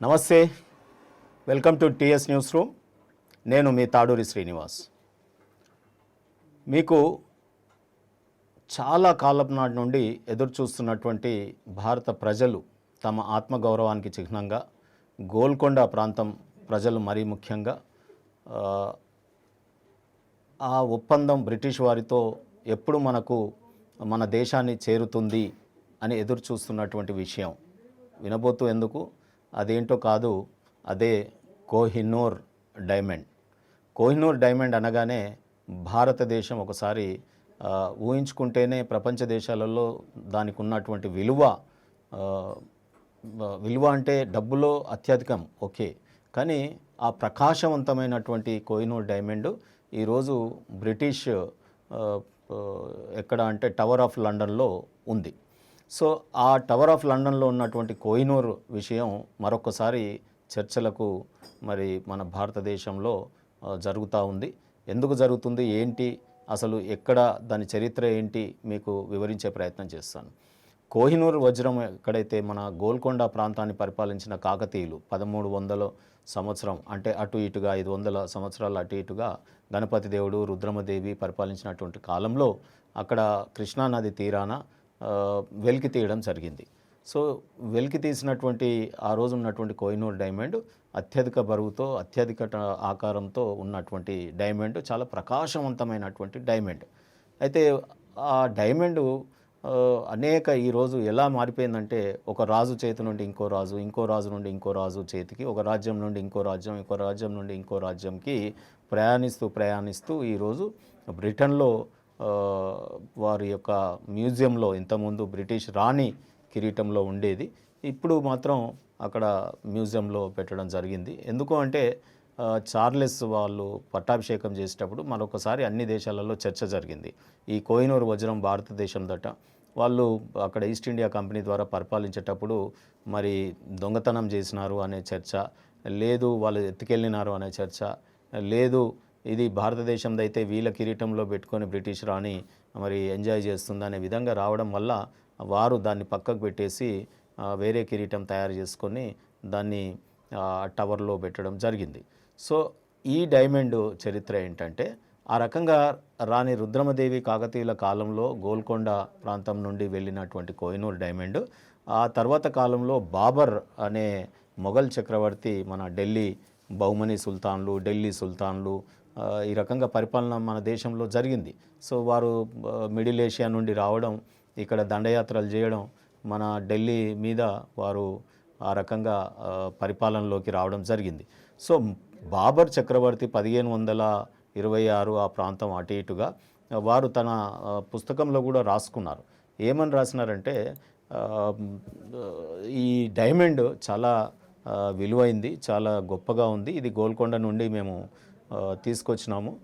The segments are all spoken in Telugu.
నమస్తే. Welcome to TS news room నేను మీ తాడూరి శ్రీనివాస్. మీకు చాలా కాలం నాటి నుండి ఎదురు చూస్తున్నటువంటి భారత ప్రజలు తమ ఆత్మగౌరవానికి చిహ్నంగా గోల్కొండ ప్రాంతం ప్రజలు మరీ ముఖ్యంగా ఆ, ఆ ఒప్పందం బ్రిటిష్ వారితో ఎప్పుడు మనకు మన దేశాన్ని చేరుతుంది అని ఎదురు చూస్తున్నటువంటి విషయం వినబోతూ ఎందుకు? అదేంటో కాదు అదే కోహినూర్ డైమండ్. కోహినూర్ డైమండ్ అనగానే భారతదేశం ఒకసారి ఊహించుకుంటేనే ప్రపంచ దేశాలలో దానికి ఉన్నటువంటి విలువ విలువ అంటే డబ్బులో అత్యధికం ఓకే. కానీ ఆ ప్రకాశవంతమైనటువంటి కోహినూర్ డైమండ్ ఈరోజు బ్రిటిష్ ఎక్కడ అంటే టవర్ ఆఫ్ లండన్లో ఉంది. సో ఆ టవర్ ఆఫ్ లండన్లో ఉన్నటువంటి కోహినూర్ విషయం మరొకసారి చర్చలకు మరి మన భారతదేశంలో జరుగుతూ ఉంది. ఎందుకు జరుగుతుంది? ఏంటి? అసలు ఎక్కడ దాని చరిత్ర ఏంటి? మీకు వివరించే ప్రయత్నం చేస్తాను. కోహినూర్ వజ్రం ఎక్కడైతే మన గోల్కొండ ప్రాంతాన్ని పరిపాలించిన కాకతీయులు పదమూడు వందల సంవత్సరం అంటే అటు ఇటుగా ఐదు వందల సంవత్సరాలు అటు ఇటుగా గణపతి దేవుడు రుద్రమదేవి పరిపాలించినటువంటి కాలంలో అక్కడ కృష్ణానది తీరాన వెలికి తీయడం జరిగింది. సో వెలికి తీసినటువంటి ఆ రోజు ఉన్నటువంటి కోహినూర్ డైమండ్ అత్యధిక బరువుతో అత్యధిక ఆకారంతో ఉన్నటువంటి డైమండ్ చాలా ప్రకాశవంతమైనటువంటి డైమండ్. అయితే ఆ డైమండ్ అనేక ఈరోజు ఎలా మారిపోయిందంటే ఒక రాజు చేతి నుండి ఇంకో రాజు ఇంకో రాజు నుండి ఇంకో రాజు చేతికి ఒక రాజ్యం నుండి ఇంకో రాజ్యం ఇంకో రాజ్యం నుండి ఇంకో రాజ్యంకి ప్రయాణిస్తూ ప్రయాణిస్తూ ఈరోజు బ్రిటన్లో వారి యొక్క మ్యూజియంలో ఇంతకుముందు బ్రిటిష్ రాణి కిరీటంలో ఉండేది. ఇప్పుడు మాత్రం అక్కడ మ్యూజియంలో పెట్టడం జరిగింది. ఎందుకు అంటే చార్లెస్ వాళ్ళు పట్టాభిషేకం చేసేటప్పుడు మరొకసారి అన్ని దేశాలలో చర్చ జరిగింది. ఈ కోహినూరు వజ్రం భారతదేశం దట వాళ్ళు అక్కడ ఈస్ట్ ఇండియా కంపెనీ ద్వారా పరిపాలించేటప్పుడు మరి దొంగతనం చేసినారు అనే చర్చ లేదు వాళ్ళు ఎత్తుకెళ్ళినారు అనే చర్చ లేదు ఇది భారతదేశంలో అయితే వీళ్ళ కిరీటంలో పెట్టుకొని బ్రిటిష్ రాణి మరి ఎంజాయ్ చేస్తుంది అనే విధంగా రావడం వల్ల వారు దాన్ని పక్కకు పెట్టేసి వేరే కిరీటం తయారు చేసుకొని దాన్ని టవర్లో పెట్టడం జరిగింది. సో ఈ డైమండ్ చరిత్ర ఏంటంటే ఆ రకంగా రాణి రుద్రమదేవి కాకతీయుల కాలంలో గోల్కొండ ప్రాంతం నుండి వెళ్ళినటువంటి కోహినూర్ డైమండ్ ఆ తర్వాత కాలంలో బాబర్ అనే మొఘల్ చక్రవర్తి మన ఢిల్లీ బహుమని సుల్తాన్లు ఢిల్లీ సుల్తాన్లు ఈ రకంగా పరిపాలన మన దేశంలో జరిగింది. సో వారు మిడిల్ ఏషియా నుండి రావడం ఇక్కడ దండయాత్రలు చేయడం మన ఢిల్లీ మీద వారు ఆ రకంగా పరిపాలనలోకి రావడం జరిగింది. సో బాబర్ చక్రవర్తి పదిహేను వందల ఇరవై ఆరు ఆ ప్రాంతం అటు ఇటుగా వారు తన పుస్తకంలో కూడా రాసుకున్నారు. ఏమని రాసినారంటే ఈ డైమండ్ చాలా విలువైంది చాలా గొప్పగా ఉంది. ఇది గోల్కొండ నుండి మేము తీసుకొచ్చినాము.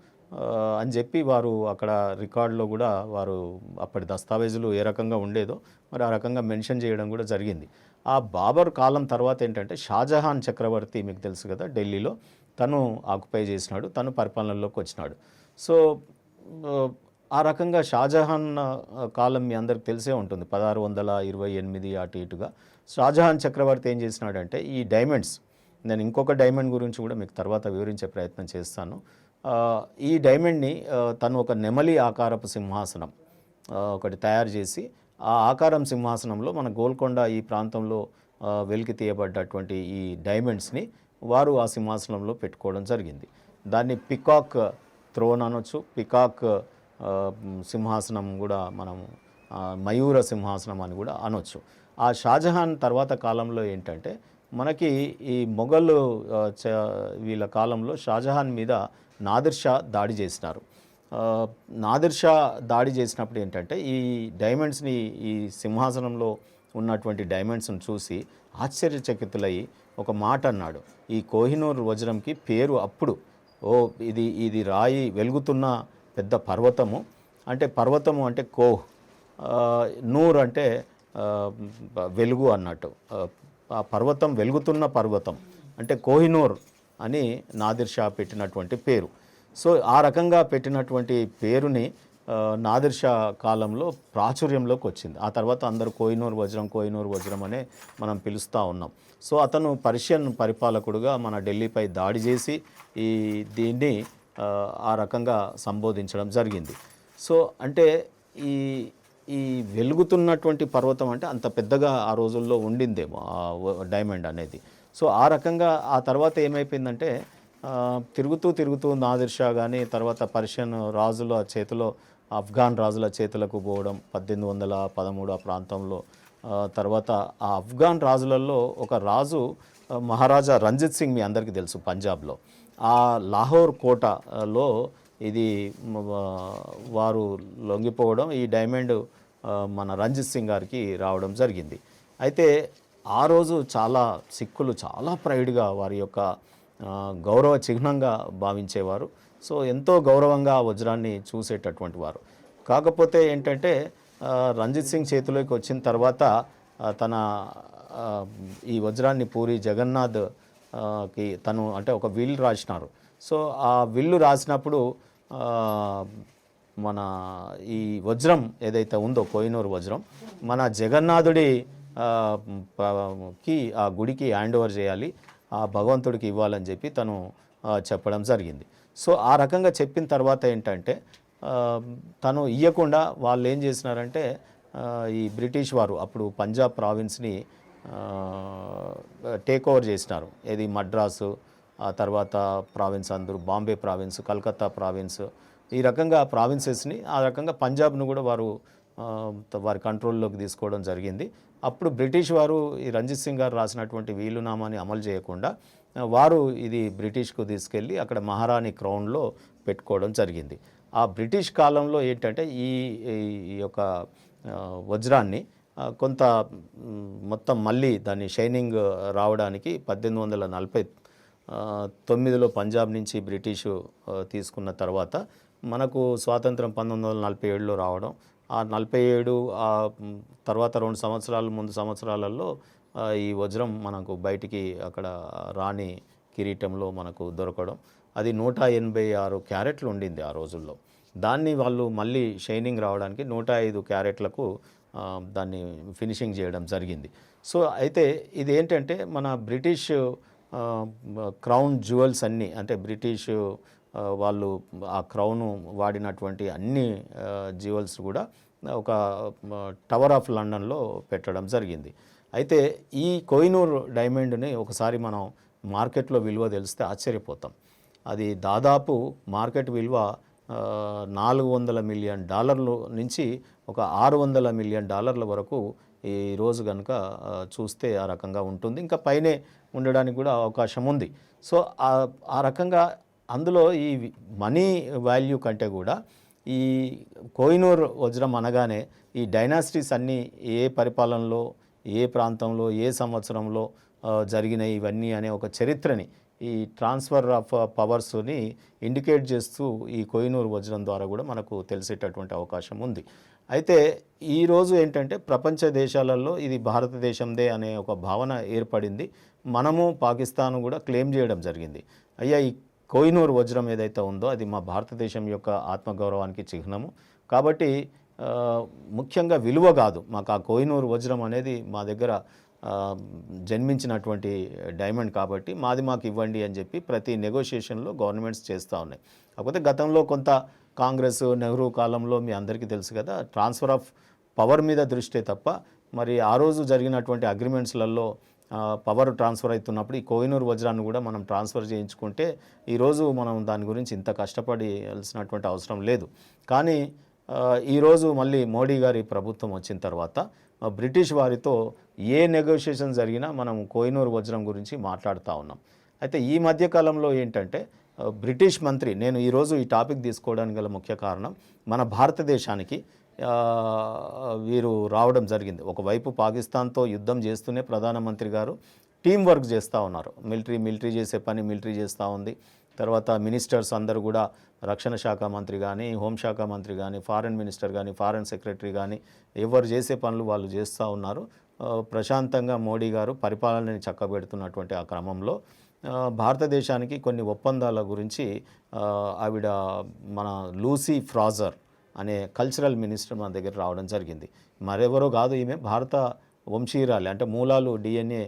అని చెప్పి వారు అక్కడ రికార్డులో కూడా వారు అప్పటి దస్తావేజులు ఏ రకంగా ఉండేదో మరి ఆ రకంగా మెన్షన్ చేయడం కూడా జరిగింది. ఆ బాబర్ కాలం తర్వాత ఏంటంటే షాజహాన్ చక్రవర్తి మీకు తెలుసు కదా ఢిల్లీలో తను ఆక్యుపై చేసినాడు తను పరిపాలనలోకి వచ్చినాడు. సో ఆ, రకంగా షాజహాన్ కాలం మీ అందరికి తెలిసే ఉంటుంది. పదహారు వందల ఇరవై ఎనిమిది అటు ఇటుగా. షాజహాన్ చక్రవర్తి ఏం చేసినాడంటే ఈ డైమండ్స్ నేను ఇంకొక డైమండ్ గురించి కూడా మీకు తర్వాత వివరించే ప్రయత్నం చేస్తాను. ఈ డైమండ్ని తను ఒక నెమలి ఆకారపు సింహాసనం ఒకటి తయారు చేసి ఆ ఆకారం సింహాసనంలో మన గోల్కొండ ఈ ప్రాంతంలో వెలికి తీయబడ్డటువంటి ఈ డైమండ్స్ని వారు ఆ సింహాసనంలో పెట్టుకోవడం జరిగింది. దాన్ని పికాక్ థ్రోన్ అనొచ్చు. పికాక్ సింహాసనం కూడా మనం మయూర సింహాసనం అని కూడా అనొచ్చు. ఆ షాజహాన్ తర్వాత కాలంలో ఏంటంటే మనకి ఈ మొఘల్ చ- వీళ్ళ కాలంలో షాజహాన్ మీద నాదిర్ షా దాడి చేసినారు. నాదిర్షా నాదిర్ షా దాడి చేసినప్పుడు ఏంటంటే ఈ డైమండ్స్ని ఈ సింహాసనంలో ఉన్నటువంటి డైమండ్స్ని చూసి ఆశ్చర్యచకితులై ఒక మాట అన్నాడు. ఈ కోహినూర్ వజ్రంకి పేరు అప్పుడు ఓ ఇది ఇది రాయి వెలుగుతున్న పెద్ద పర్వతము. అంటే పర్వతము అంటే కోహ్. నూర్ అంటే వెలుగు అన్నట్టు. ఆ, పర్వతం వెలుగుతున్న పర్వతం అంటే కోహినూర్ అని నాదిర్ షా పెట్టినటువంటి పేరు. సో ఆ రకంగా పెట్టినటువంటి పేరుని నాదిర్ షా కాలంలో ప్రాచుర్యంలోకి వచ్చింది. ఆ తర్వాత అందరూ కోహినూర్ వజ్రం కోహినూర్ వజ్రం అనే మనం పిలుస్తూ ఉన్నాం. సో అతను పర్షియన్ పరిపాలకుడుగా మన ఢిల్లీపై దాడి చేసి ఈ దీన్ని ఆ రకంగా సంబోధించడం జరిగింది. సో అంటే ఈ ఈ వెలుగుతున్నటువంటి పర్వతం అంటే అంత పెద్దగా ఆ రోజుల్లో ఉండిందేమో ఆ డైమండ్ అనేది. సో ఆ రకంగా ఆ తర్వాత ఏమైపోయిందంటే తిరుగుతూ తిరుగుతూ నాదిర్ షా కానీ తర్వాత పర్షియన్ రాజుల చేతిలో ఆఫ్ఘాన్ రాజుల చేతులకు పోవడం పద్దెనిమిది వందల పదమూడు ఆ ప్రాంతంలో తర్వాత ఆ ఆఫ్ఘాన్ రాజులలో ఒక రాజు మహారాజా రంజిత్ సింగ్ మీ అందరికీ తెలుసు పంజాబ్లో. ఆ లాహోర్ కోటలో ఇది వారు లొంగిపోవడం ఈ డైమండ్ మన రంజిత్ సింగ్ గారికి రావడం జరిగింది. అయితే ఆ రోజు చాలా సిక్కులు చాలా ప్రైడ్గా వారి యొక్క గౌరవ చిహ్నంగా భావించేవారు. సో ఎంతో గౌరవంగా ఆ వజ్రాన్ని చూసేటటువంటి వారు. కాకపోతే ఏంటంటే రంజిత్ సింగ్ చేతిలోకి వచ్చిన తర్వాత తన ఈ వజ్రాన్ని పూరి జగన్నాథ్ కి తను అంటే ఒక విల్ రాసినారు. సో ఆ విల్లు రాసినప్పుడు మన ఈ వజ్రం ఏదైతే ఉందో కోయినూరు వజ్రం మన జగన్నాథుడి ఆ, కి ఆ గుడికి హ్యాండ్ ఓవర్ చేయాలి ఆ భగవంతుడికి ఇవ్వాలని చెప్పి తను చెప్పడం జరిగింది. సో ఆ రకంగా చెప్పిన తర్వాత ఏంటంటే తను ఇయ్యకుండా వాళ్ళు ఏం చేసినారంటే ఈ బ్రిటిష్ వారు అప్పుడు పంజాబ్ ప్రావిన్స్ని టేక్ ఓవర్ చేసినారు. ఏది మద్రాసు ఆ తర్వాత ప్రావిన్స్ అందరూ బాంబే ప్రావిన్స్ కలకత్తా ప్రావిన్స్ ఈ రకంగా ప్రావిన్సెస్ని ఆ రకంగా పంజాబ్ను కూడా వారు వారి కంట్రోల్లోకి తీసుకోవడం జరిగింది. అప్పుడు బ్రిటిష్ వారు ఈ రంజిత్ సింగ్ గారు రాసినటువంటి వీలునామాని అమలు చేయకుండా వారు ఇది బ్రిటిష్కు తీసుకెళ్ళి అక్కడ మహారాణి క్రౌన్లో పెట్టుకోవడం జరిగింది. ఆ బ్రిటిష్ కాలంలో ఏంటంటే ఈ యొక్క వజ్రాన్ని కొంత మొత్తం మళ్ళీ దాన్ని షైనింగ్ రావడానికి పద్దెనిమిది వందల నలభై తొమ్మిదిలో పంజాబ్ నుంచి బ్రిటిషు తీసుకున్న తర్వాత మనకు స్వాతంత్రం పంతొమ్మిది వందల నలభై ఏడులో రావడం. ఆ నలభై ఏడు ఆ తర్వాత రెండు సంవత్సరాల ముందు సంవత్సరాలలో ఈ వజ్రం మనకు బయటికి అక్కడ రాణి కిరీటంలో మనకు దొరకడం. అది నూట ఎనభై ఆరు క్యారెట్లు ఉండింది ఆ రోజుల్లో. దాన్ని వాళ్ళు మళ్ళీ షైనింగ్ రావడానికి నూట ఐదు క్యారెట్లకు దాన్ని ఫినిషింగ్ చేయడం జరిగింది. సో అయితే ఇది ఏంటంటే మన బ్రిటిష్ క్రౌన్ జ్యువెల్స్ అన్నీ అంటే బ్రిటిష్ వాళ్ళు ఆ క్రౌను వాడినటువంటి అన్ని జ్యువెల్స్ కూడా ఒక టవర్ ఆఫ్ లండన్లో పెట్టడం జరిగింది. అయితే ఈ కోహినూర్ డైమండ్ని ఒకసారి మనం మార్కెట్లో విలువ తెలిస్తే ఆశ్చర్యపోతాం. అది దాదాపు మార్కెట్ విలువ నాలుగు వందల మిలియన్ డాలర్లు నుంచి ఒక ఆరు వందల మిలియన్ డాలర్ల వరకు ఈ రోజు కనుక చూస్తే ఆ రకంగా ఉంటుంది. ఇంకా పైనే ఉండడానికి కూడా అవకాశం ఉంది. సో ఆ- రకంగా అందులో ఈ మనీ వాల్యూ కంటే కూడా ఈ కోహినూర్ వజ్రం అనగానే ఈ డైనాసిటీస్ అన్నీ ఏ పరిపాలనలో ఏ ప్రాంతంలో ఏ సంవత్సరంలో జరిగినాయి ఇవన్నీ అనే ఒక చరిత్రని ఈ ట్రాన్స్ఫర్ ఆఫ్ పవర్స్ని ఇండికేట్ చేస్తూ ఈ కోయినూరు వజ్రం ద్వారా కూడా మనకు తెలిసేటటువంటి అవకాశం ఉంది. అయితే ఈరోజు ఏంటంటే ప్రపంచ దేశాలలో ఇది భారతదేశందే అనే ఒక భావన ఏర్పడింది. మనము పాకిస్తాన్ కూడా క్లెయిమ్ చేయడం జరిగింది. అయ్యా ఈ కోయినూరు వజ్రం ఏదైతే ఉందో అది మా భారతదేశం యొక్క ఆత్మగౌరవానికి చిహ్నము. కాబట్టి ముఖ్యంగా విలువ కాదు. మాకు ఆ కోయినూరు వజ్రం అనేది మా దగ్గర జన్మించినటువంటి డైమండ్ కాబట్టి మాది మాకు ఇవ్వండి అని చెప్పి ప్రతి నెగోషియేషన్లో గవర్నమెంట్స్ చేస్తూ ఉన్నాయి. కాకపోతే గతంలో కొంత కాంగ్రెస్ నెహ్రూ కాలంలో మీ అందరికీ తెలుసు కదా ట్రాన్స్ఫర్ ఆఫ్ పవర్ మీద దృష్టే తప్ప మరి ఆ రోజు జరిగినటువంటి అగ్రిమెంట్స్లలో పవర్ ట్రాన్స్ఫర్ అవుతున్నప్పుడు ఈ కోహినూర్ వజ్రాన్ని కూడా మనం ట్రాన్స్ఫర్ చేయించుకుంటే ఈరోజు మనం దాని గురించి ఇంత కష్టపడాల్సినటువంటి అవసరం లేదు. కానీ ఈరోజు మళ్ళీ మోడీ గారి ప్రభుత్వం వచ్చిన తర్వాత బ్రిటిష్ వారితో ఏ నెగోషియేషన్ జరిగినా మనం కోయినూరు వజ్రం గురించి మాట్లాడుతూ ఉన్నాం. అయితే ఈ మధ్యకాలంలో ఏంటంటే బ్రిటిష్ మంత్రి నేను ఈరోజు ఈ టాపిక్ తీసుకోవడానికి గల ముఖ్య కారణం మన భారతదేశానికి వీరు రావడం జరిగింది. ఒకవైపు పాకిస్తాన్తో యుద్ధం చేస్తూనే ప్రధానమంత్రి గారు టీం వర్క్ చేస్తూ ఉన్నారు. మిలిటరీ మిలిటరీ చేసే పని మిలిటరీ చేస్తూ ఉంది. తర్వాత మినిస్టర్స్ అందరూ కూడా రక్షణ శాఖ మంత్రి కానీ హోంశాఖ మంత్రి కానీ ఫారెన్ మినిస్టర్ కానీ ఫారెన్ సెక్రటరీ కానీ ఎవరు చేసే పనులు వాళ్ళు చేస్తూ ఉన్నారు. ప్రశాంతంగా మోడీ గారు పరిపాలనని చక్కబెడుతున్నటువంటి ఆ క్రమంలో భారతదేశానికి కొన్ని ఒప్పందాల గురించి ఆవిడ మన లూసీ ఫ్రాజర్ అనే కల్చరల్ మినిస్టర్ మన దగ్గర రావడం జరిగింది. మరెవరో కాదు ఈమె భారత వంశీయురాలి అంటే మూలాలు డిఎన్ఏ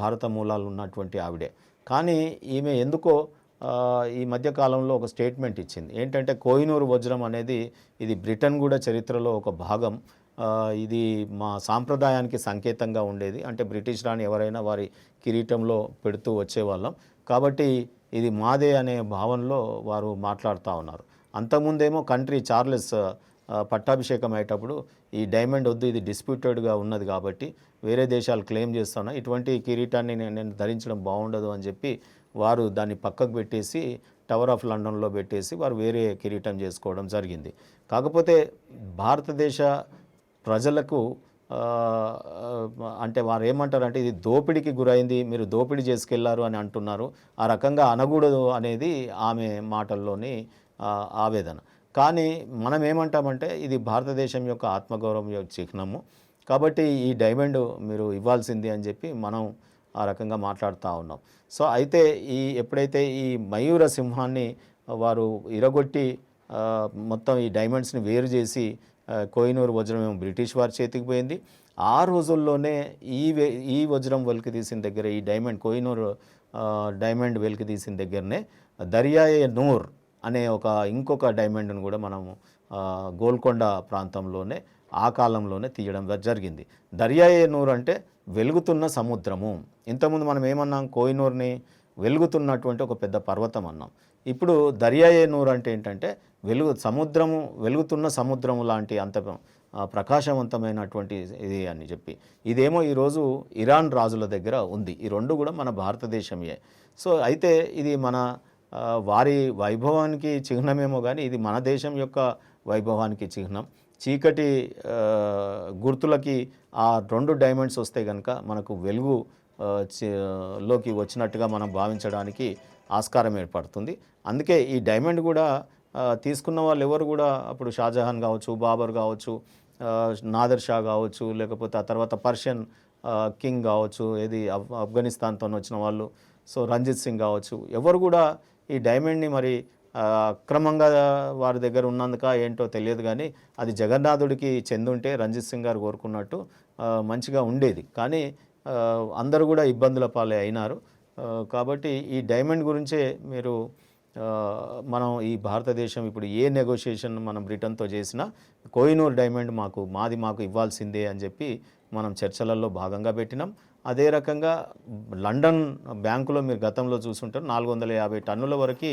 భారత మూలాలు ఉన్నటువంటి ఆవిడే. కానీ ఈమె ఎందుకో ఈ మధ్యకాలంలో ఒక స్టేట్మెంట్ ఇచ్చింది. ఏంటంటే కోహినూరు వజ్రం అనేది ఇది బ్రిటన్ కూడా చరిత్రలో ఒక భాగం. ఇది మా సాంప్రదాయానికి సంకేతంగా ఉండేది. అంటే బ్రిటిష్ రాణి ఎవరైనా వారి కిరీటంలో పెడుతూ వచ్చేవాళ్ళం. కాబట్టి ఇది మాదే అనే భావనలో వారు మాట్లాడుతూ ఉన్నారు. అంతకుముందేమో కంట్రీ చార్లెస్ పట్టాభిషేకం అయ్యేటప్పుడు ఈ డైమండ్ వద్దు ఇది డిస్ప్యూటెడ్గా ఉన్నది కాబట్టి వేరే దేశాలు క్లెయిమ్ చేస్తున్నా ఇటువంటి కిరీటాన్ని నేను ధరించడం బాగుండదు అని చెప్పి వారు దాన్ని పక్కకు పెట్టేసి టవర్ ఆఫ్ లండన్లో పెట్టేసి వారు వేరే కిరీటం చేసుకోవడం జరిగింది. కాకపోతే భారతదేశ ప్రజలకు అంటే వారు ఏమంటారంటే ఇది దోపిడీకి గురైంది మీరు దోపిడీ చేసుకెళ్ళారు అని అంటున్నారు. ఆ రకంగా అనకూడదు అనేది ఆమె మాటల్లోని ఆవేదన. కానీ మనం ఏమంటామంటే ఇది భారతదేశం యొక్క ఆత్మగౌరవం యొక్క చిహ్నము. కాబట్టి ఈ డైమండ్ మీరు ఇవ్వాల్సింది అని చెప్పి మనం ఆ రకంగా మాట్లాడుతూ ఉన్నాం. సో అయితే ఈ ఎప్పుడైతే ఈ మయూర సింహాన్ని వారు ఇరగొట్టి మొత్తం ఈ డైమండ్స్ని వేరు చేసి కోయినూరు కోహినూరు వజ్రం ఏమో బ్రిటిష్ వారి చేతికి పోయింది. ఆ రోజుల్లోనే ఈ వే- ఈ వజ్రం వెలికి తీసిన దగ్గర ఈ డైమండ్ కోహినూరు డైమండ్ వెలికి తీసిన దగ్గరనే దర్యాయే నూర్ అనే ఒక ఇంకొక డైమండ్ను కూడా మనము గోల్కొండ ప్రాంతంలోనే ఆ కాలంలోనే తీయడం జరిగింది. దర్యాయే నూరు అంటే వెలుగుతున్న సముద్రము. ఇంతకుముందు మనం ఏమన్నాం? కోహినూర్ని వెలుగుతున్నటువంటి ఒక పెద్ద పర్వతం అన్నాం. ఇప్పుడు దర్యాయే నూరు అంటే ఏంటంటే వెలుగు సముద్రము వెలుగుతున్న సముద్రము లాంటి అంత ప్రకాశవంతమైనటువంటి ఇది అని చెప్పి. ఇదేమో ఈరోజు ఇరాన్ రాజుల దగ్గర ఉంది. ఈ రెండు కూడా మన భారతదేశమే. సో అయితే ఇది మన వారి వైభవానికి చిహ్నమేమో కానీ ఇది మన దేశం యొక్క వైభవానికి చిహ్నం. చీకటి గుర్తులకి ఆ రెండు డైమండ్స్ వస్తే కనుక మనకు వెలుగు లోకి వచ్చినట్టుగా మనం భావించడానికి ఆస్కారం ఏర్పడుతుంది. అందుకే ఈ డైమండ్ కూడా తీసుకున్న వాళ్ళు ఎవరు కూడా అప్పుడు షాజహాన్ కావచ్చు బాబర్ కావచ్చు నాదర్ షా కావచ్చు లేకపోతే ఆ తర్వాత పర్షియన్ కింగ్ కావచ్చు ఏది అఫ్ ఆఫ్ఘనిస్తాన్తో వచ్చిన వాళ్ళు సో రంజిత్ సింగ్ కావచ్చు ఎవరు కూడా ఈ డైమండ్ని మరి అక్రమంగా వారి దగ్గర ఉన్నందుక ఏంటో తెలియదు కానీ అది జగన్నాథుడికి చెందుంటే రంజిత్ సింగ్ గారు కోరుకున్నట్టు మంచిగా ఉండేది. కానీ అందరూ కూడా ఇబ్బందుల పాలే అయినారు. కాబట్టి ఈ డైమండ్ గురించే మీరు మనం ఈ భారతదేశం ఇప్పుడు ఏ నెగోషియేషన్ మనం బ్రిటన్తో చేసినా కోహినూర్ డైమండ్ మాకు మాది మాకు ఇవ్వాల్సిందే అని చెప్పి మనం చర్చలలో భాగంగా పెట్టినాం. అదే రకంగా లండన్ బ్యాంకులో మీరు గతంలో చూసుంటారు నాలుగు వందల యాభై టన్నుల వరకు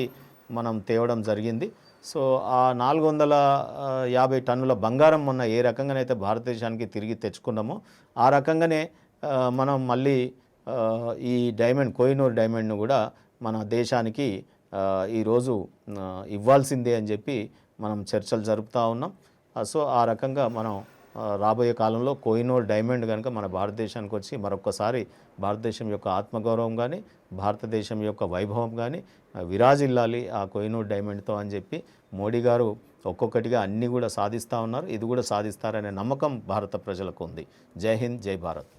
మనం తేవడం జరిగింది. సో ఆ నాలుగు వందల యాభై టన్నుల బంగారం మొన్న ఏ రకంగానైతే భారతదేశానికి తిరిగి తెచ్చుకున్నామో ఆ రకంగానే మనం మళ్ళీ ఈ డైమండ్ కోహినూర్ డైమండ్ను కూడా మన దేశానికి ఈరోజు ఇవ్వాల్సిందే అని చెప్పి మనం చర్చలు జరుపుతూ ఉన్నాం. సో ఆ రకంగా మనం రాబోయే కాలంలో కోయినోర్ డైమండ్ కనుక మన భారతదేశానికి వచ్చి మరొకసారి భారతదేశం యొక్క ఆత్మగౌరవం కానీ భారతదేశం యొక్క వైభవం కానీ విరాజిల్లాలి ఆ కోయినూర్ డైమండ్తో అని చెప్పి మోడీ గారు ఒక్కొక్కటిగా అన్నీ కూడా సాధిస్తూ ఉన్నారు. ఇది కూడా సాధిస్తారనే నమ్మకం భారత ప్రజలకు ఉంది. జై హింద్ జై భారత్.